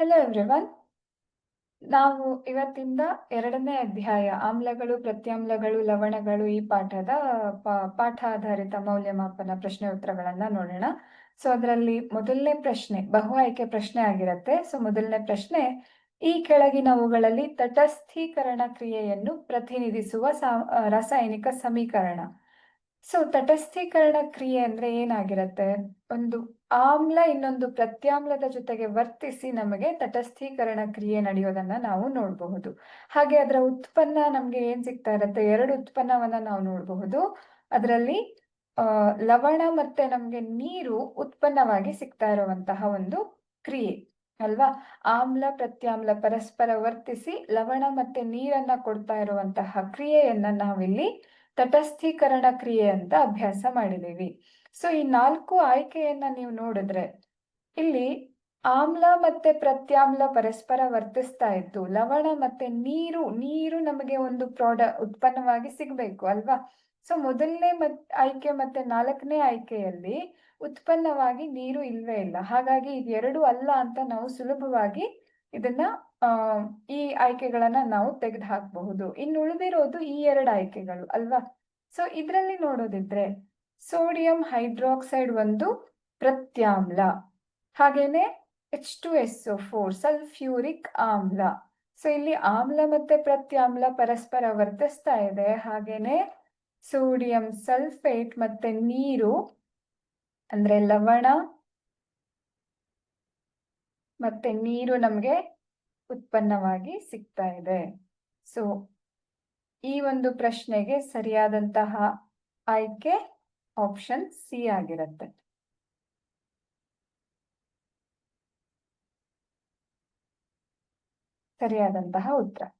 Hello everyone ನಾವು ಇವತ್ತಿಂದ ಎರಡನೇ ಅಧ್ಯಾಯ, ಆಮ್ಲಗಳು, ಪ್ರತ್ಯಾಮ್ಲಗಳು, ಲವಣಗಳು ಈ ಪಾಠದ ಪಾಠ ಆಧಾರಿತ ಮೌಲ್ಯಮಾಪನ ಪ್ರಶ್ನೆ ಉತ್ತರಗಳನ್ನ ನೋಡೋಣ. ಸೊ ಅದರಲ್ಲಿ ಮೊದಲನೇ ಪ್ರಶ್ನೆ, ಬಹು ಆಯ್ಕೆ ಪ್ರಶ್ನೆ ಆಗಿರುತ್ತೆ. ಸೊ ಮೊದಲನೇ ಪ್ರಶ್ನೆ, ಈ ಕೆಳಗಿನವುಗಳಲ್ಲಿ ತಟಸ್ಥೀಕರಣ ಕ್ರಿಯೆಯನ್ನು ಪ್ರತಿನಿಧಿಸುವ ರಾಸಾಯನಿಕ ಸಮೀಕರಣ. ಸೊ ತಟಸ್ಥೀಕರಣ ಕ್ರಿಯೆ ಅಂದ್ರೆ ಏನಾಗಿರತ್ತೆ? ಒಂದು ಆಮ್ಲ ಇನ್ನೊಂದು ಪ್ರತ್ಯಾಮ್ಲದ ಜೊತೆಗೆ ವರ್ತಿಸಿ ನಮಗೆ ತಟಸ್ಥೀಕರಣ ಕ್ರಿಯೆ ನಡೆಯೋದನ್ನ ನಾವು ನೋಡಬಹುದು. ಹಾಗೆ ಅದರ ಉತ್ಪನ್ನ ನಮ್ಗೆ ಏನ್ ಸಿಗ್ತಾ ಇರತ್ತೆ? ಎರಡು ಉತ್ಪನ್ನವನ್ನ ನಾವು ನೋಡಬಹುದು. ಅದರಲ್ಲಿ ಲವಣ ಮತ್ತೆ ನಮ್ಗೆ ನೀರು ಉತ್ಪನ್ನವಾಗಿ ಸಿಗ್ತಾ ಇರುವಂತಹ ಒಂದು ಕ್ರಿಯೆ, ಅಲ್ವಾ? ಆಮ್ಲ, ಪ್ರತ್ಯಾಮ್ಲ ಪರಸ್ಪರ ವರ್ತಿಸಿ ಲವಣ ಮತ್ತೆ ನೀರನ್ನ ಕೊಡ್ತಾ ಇರುವಂತಹ ಕ್ರಿಯೆಯನ್ನ ನಾವಿಲ್ಲಿ ತಟಸ್ಥೀಕರಣ ಕ್ರಿಯೆ ಅಂತ ಅಭ್ಯಾಸ ಮಾಡಿದೀವಿ. ಸೊ ಈ ನಾಲ್ಕು ಆಯ್ಕೆಯನ್ನ ನೀವು ನೋಡಿದ್ರೆ, ಇಲ್ಲಿ ಆಮ್ಲ ಮತ್ತೆ ಪ್ರತ್ಯಾಮ್ಲ ಪರಸ್ಪರ ವರ್ತಿಸ್ತಾ ಇತ್ತು. ಲವಣ ಮತ್ತೆ ನೀರು ನೀರು ನಮಗೆ ಒಂದು ಪ್ರಾಡ, ಉತ್ಪನ್ನವಾಗಿ ಸಿಗ್ಬೇಕು, ಅಲ್ವಾ? ಸೊ ಮೊದಲನೇ ಮತ್, ಆಯ್ಕೆ ಮತ್ತೆ ನಾಲ್ಕನೇ ಆಯ್ಕೆಯಲ್ಲಿ ಉತ್ಪನ್ನವಾಗಿ ನೀರು ಇಲ್ವೇ ಇಲ್ಲ. ಹಾಗಾಗಿ ಇದೆರಡು ಅಲ್ಲ ಅಂತ ನಾವು ಸುಲಭವಾಗಿ ಇದನ್ನ ಈ ಆಯ್ಕೆಗಳನ್ನ ನಾವು ತೆಗೆದು ಹಾಕಬಹುದು ಇನ್ನು ಉಳಿದಿರೋದು ಈ ಎರಡು ಆಯ್ಕೆಗಳು, ಅಲ್ವಾ? ಸೊ ಇದರಲ್ಲಿ ನೋಡೋದಿದ್ರೆ ಸೋಡಿಯಂ ಹೈಡ್ರಾಕ್ಸೈಡ್ ಒಂದು ಪ್ರತ್ಯಾಮ್ಲ. ಹಾಗೇನೆ H two S four sulphuric ಆಮ್ಲ. ಸೊ ಇಲ್ಲಿ ಆಮ್ಲ ಮತ್ತೆ ಪ್ರತ್ಯಾಮ್ಲ ಪರಸ್ಪರ ವರ್ತಿಸ್ತಾ ಇದೆ. ಹಾಗೇನೆ ಸೋಡಿಯಂ ಸಲ್ಫೇಟ್ ಮತ್ತೆ ನೀರು, ಅಂದ್ರೆ ಲವಣ ಮತ್ತೆ ನೀರು ನಮಗೆ ಉತ್ಪನ್ನವಾಗಿ ಸಿಗ್ತಾ ಇದೆ. ಸೊ ಈ ಒಂದು ಪ್ರಶ್ನೆಗೆ ಸರಿಯಾದಂತಹ ಆಯ್ಕೆ ಆಪ್ಷನ್ ಸಿ ಆಗಿರುತ್ತೆ. ಸರಿಯಾದಂತಹ ಉತ್ತರ.